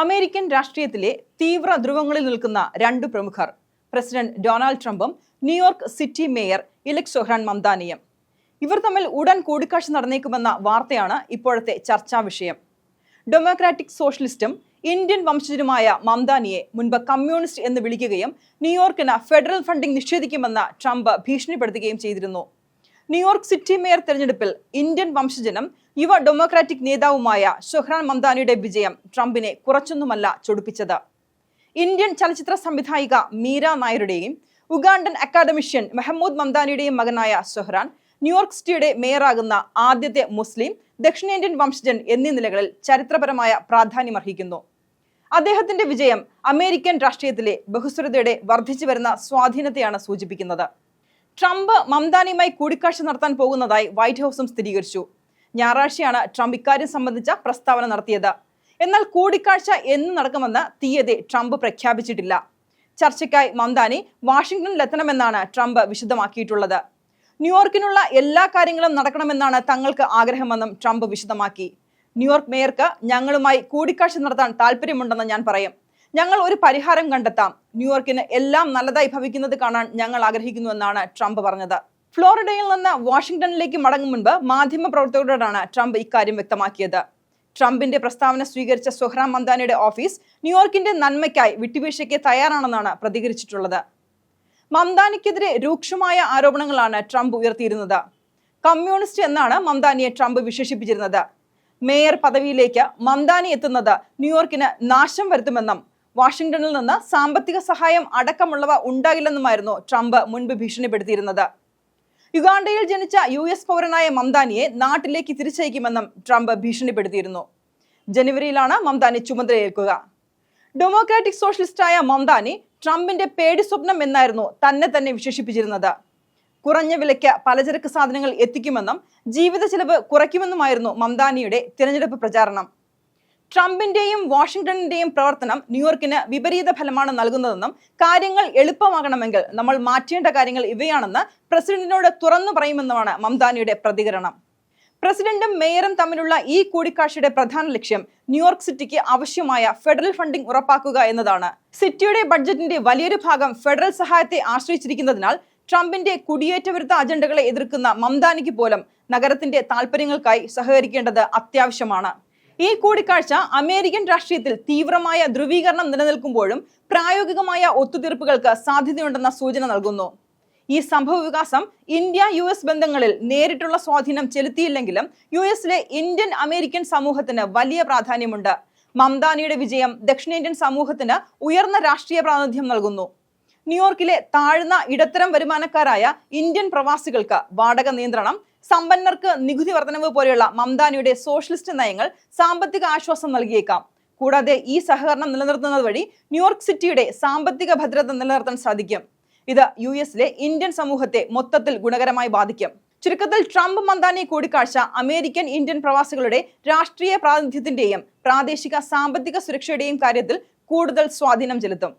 American രാഷ്ട്രീയത്തിലെ തീവ്ര ധ്രുവങ്ങളിൽ നിൽക്കുന്ന രണ്ട് പ്രമുഖർ പ്രസിഡന്റ് ഡൊണാൾഡ് ട്രംപും New York city mayor elect Zohran മംദാനിയും. ഇവർ തമ്മിൽ ഉടൻ കൂടിക്കാഴ്ച നടന്നേക്കുമെന്ന വാർത്തയാണ് ഇപ്പോഴത്തെ ചർച്ചാ വിഷയം. ഡെമോക്രാറ്റിക് സോഷ്യലിസ്റ്റും ഇന്ത്യൻ വംശജനുമായ മംദാനിയെ മുൻപ് കമ്മ്യൂണിസ്റ്റ് എന്ന് വിളിക്കുകയും ന്യൂയോർക്കിന് ഫെഡറൽ ഫണ്ടിംഗ് നിഷേധിക്കുമെന്ന ട്രംപ് ഭീഷണിപ്പെടുത്തുകയും ചെയ്തിരുന്നു. ന്യൂയോർക്ക് സിറ്റി മേയർ തെരഞ്ഞെടുപ്പിൽ ഇന്ത്യൻ വംശജനും യുവ ഡെമോക്രാറ്റിക് നേതാവുമായ ഷൊഹ്റാൻ മംദാനിയുടെ വിജയം ട്രംപിനെ കുറച്ചൊന്നുമല്ല ചൊടിപ്പിച്ചത്. ഇന്ത്യൻ ചലച്ചിത്ര സംവിധായിക മീര നായരുടെയും ഉഗാണ്ടൻ അക്കാദമിഷ്യൻ മെഹമ്മൂദ് മംദാനിയുടെയും മകനായ ഷൊഹ്റാൻ ന്യൂയോർക്ക് സിറ്റിയുടെ മേയറാകുന്ന ആദ്യത്തെ മുസ്ലിം ദക്ഷിണേന്ത്യൻ വംശജൻ എന്നീ നിലകളിൽ ചരിത്രപരമായ പ്രാധാന്യമർഹിക്കുന്നു. അദ്ദേഹത്തിന്റെ വിജയം അമേരിക്കൻ രാഷ്ട്രീയത്തിലെ ബഹുസ്വരതയുടെ വർദ്ധിച്ചു വരുന്ന സ്വാധീനത്തെയാണ് സൂചിപ്പിക്കുന്നത്. ട്രംപ് മംദാനിയുമായി കൂടിക്കാഴ്ച നടത്താൻ പോകുന്നതായി വൈറ്റ് ഹൌസും സ്ഥിരീകരിച്ചു. ഞായറാഴ്ചയാണ് ട്രംപ് ഇക്കാര്യം സംബന്ധിച്ച പ്രസ്താവന നടത്തിയത്. എന്നാൽ കൂടിക്കാഴ്ച എന്ന് നടക്കുമെന്ന് തീയതി ട്രംപ് പ്രഖ്യാപിച്ചിട്ടില്ല. ചർച്ചയ്ക്കായി മന്ദാനി വാഷിംഗ്ടണിലെത്തണമെന്നാണ് ട്രംപ് വിശദമാക്കിയിട്ടുള്ളത്. ന്യൂയോർക്കിനുള്ള എല്ലാ കാര്യങ്ങളും നടക്കണമെന്നാണ് തങ്ങൾക്ക് ആഗ്രഹമെന്നും ട്രംപ് വിശദമാക്കി. ന്യൂയോർക്ക് മേയർക്ക് ഞങ്ങളുമായി കൂടിക്കാഴ്ച നടത്താൻ താല്പര്യമുണ്ടെന്ന് ഞാൻ പറയും. ഞങ്ങൾ ഒരു പരിഹാരം കണ്ടെത്താം. ന്യൂയോർക്കിന് എല്ലാം നല്ലതായി ഭവിക്കുന്നത് കാണാൻ ഞങ്ങൾ ആഗ്രഹിക്കുന്നുവെന്നാണ് ട്രംപ് പറഞ്ഞത്. ഫ്ലോറിഡയിൽ നിന്ന് വാഷിംഗ്ടണിലേക്ക് മടങ്ങും മുൻപ് മാധ്യമപ്രവർത്തകരോടാണ് ട്രംപ് ഇക്കാര്യം വ്യക്തമാക്കിയത്. ട്രംപിന്റെ പ്രസ്താവന സ്വീകരിച്ച സുഹ്റാം മന്ദാനയുടെ ഓഫീസ് ന്യൂയോർക്കിന്റെ നന്മയ്ക്കായി വിട്ടുവീഴ്ചയ്ക്ക് തയ്യാറാണെന്നാണ് പ്രതികരിച്ചിട്ടുള്ളത്. മംദാനിക്കെതിരെ രൂക്ഷമായ ആരോപണങ്ങളാണ് ട്രംപ് ഉയർത്തിയിരുന്നത്. കമ്മ്യൂണിസ്റ്റ് എന്നാണ് മംദാനിയെ ട്രംപ് വിശേഷിപ്പിച്ചിരുന്നത്. മേയർ പദവിയിലേക്ക് മംദാനി എത്തുന്നത് ന്യൂയോർക്കിന് നാശം വരുത്തുമെന്നും വാഷിംഗ്ടണിൽ നിന്ന് സാമ്പത്തിക സഹായം അടക്കമുള്ളവ ഉണ്ടാകില്ലെന്നുമായിരുന്നു ട്രംപ് മുൻപ് ഭീഷണിപ്പെടുത്തിയിരുന്നത്. യുഗാണ്ടയിൽ ജനിച്ച യു എസ് പൗരനായ മംദാനിയെ നാട്ടിലേക്ക് തിരിച്ചയക്കുമെന്നും ട്രംപ് ഭീഷണിപ്പെടുത്തിയിരുന്നു. ജനുവരിയിലാണ് മംദാനി ചുമതലയേൽക്കുക. ഡെമോക്രാറ്റിക് സോഷ്യലിസ്റ്റായ മംദാനി ട്രംപിന്റെ പേടി സ്വപ്നം എന്നായിരുന്നു തന്നെ തന്നെ വിശേഷിപ്പിച്ചിരുന്നത്. കുറഞ്ഞ വിലയ്ക്ക് പലചരക്ക് സാധനങ്ങൾ എത്തിക്കുമെന്നും ജീവിത ചെലവ് കുറയ്ക്കുമെന്നുമായിരുന്നു മംദാനിയുടെ തിരഞ്ഞെടുപ്പ് പ്രചാരണം. ട്രംപിന്റെയും വാഷിംഗ്ടണിന്റെയും പ്രവർത്തനം ന്യൂയോർക്കിന് വിപരീത ഫലമാണ് നൽകുന്നതെന്നും കാര്യങ്ങൾ എളുപ്പമാകണമെങ്കിൽ നമ്മൾ മാറ്റേണ്ട കാര്യങ്ങൾ ഇവയാണെന്ന് പ്രസിഡന്റിനോട് തുറന്നു പറയുമെന്നുമാണ് മംദാനിയുടെ പ്രതികരണം. പ്രസിഡന്റും മേയറും തമ്മിലുള്ള ഈ കൂടിക്കാഴ്ചയുടെ പ്രധാന ലക്ഷ്യം ന്യൂയോർക്ക് സിറ്റിക്ക് ആവശ്യമായ ഫെഡറൽ ഫണ്ടിംഗ് ഉറപ്പാക്കുക എന്നതാണ്. സിറ്റിയുടെ ബഡ്ജറ്റിന്റെ വലിയൊരു ഭാഗം ഫെഡറൽ സഹായത്തെ ആശ്രയിച്ചിരിക്കുന്നതിനാൽ ട്രംപിന്റെ കുടിയേറ്റ വിരുദ്ധ അജണ്ടകളെ എതിർക്കുന്ന മംദാനിക്ക് പോലും നഗരത്തിന്റെ താൽപര്യങ്ങൾക്കായി സഹകരിക്കേണ്ടത് അത്യാവശ്യമാണ്. ഈ കൂടിക്കാഴ്ച അമേരിക്കൻ രാഷ്ട്രീയത്തിൽ തീവ്രമായ ധ്രുവീകരണം നിലനിൽക്കുമ്പോഴും പ്രായോഗികമായ ഒത്തുതീർപ്പുകൾക്ക് സാധ്യതയുണ്ടെന്ന സൂചന നൽകുന്നു. ഈ സംഭവ വികാസം ഇന്ത്യ യു എസ് ബന്ധങ്ങളിൽ നേരിട്ടുള്ള സ്വാധീനം ചെലുത്തിയില്ലെങ്കിലും യു എസിലെ ഇന്ത്യൻ അമേരിക്കൻ സമൂഹത്തിന് വലിയ പ്രാധാന്യമുണ്ട്. മംദാനിയുടെ വിജയം ദക്ഷിണേന്ത്യൻ സമൂഹത്തിന് ഉയർന്ന രാഷ്ട്രീയ പ്രാതിനിധ്യം നൽകുന്നു. ന്യൂയോർക്കിലെ താഴ്ന്ന ഇടത്തരം വരുമാനക്കാരായ ഇന്ത്യൻ പ്രവാസികൾക്ക് വാടക നിയന്ത്രണം സമ്പന്നർക്ക് നികുതി വർധനവ് പോലെയുള്ള മംദാനിയുടെ സോഷ്യലിസ്റ്റ് നയങ്ങൾ സാമ്പത്തിക ആശ്വാസം നൽകിയേക്കാം. കൂടാതെ ഈ സഹകരണം നിലനിർത്തുന്നത് വഴി ന്യൂയോർക്ക് സിറ്റിയുടെ സാമ്പത്തിക ഭദ്രത നിലനിർത്താൻ സാധിക്കും. ഇത് യു എസിലെ ഇന്ത്യൻ സമൂഹത്തെ മൊത്തത്തിൽ ഗുണകരമായി ബാധിക്കും. ചുരുക്കത്തിൽ ട്രംപ് മന്ദാനി കൂടിക്കാഴ്ച അമേരിക്കൻ ഇന്ത്യൻ പ്രവാസികളുടെ രാഷ്ട്രീയ പ്രാതിനിധ്യത്തിന്റെയും പ്രാദേശിക സാമ്പത്തിക സുരക്ഷയുടെയും കാര്യത്തിൽ കൂടുതൽ സ്വാധീനം ചെലുത്തും.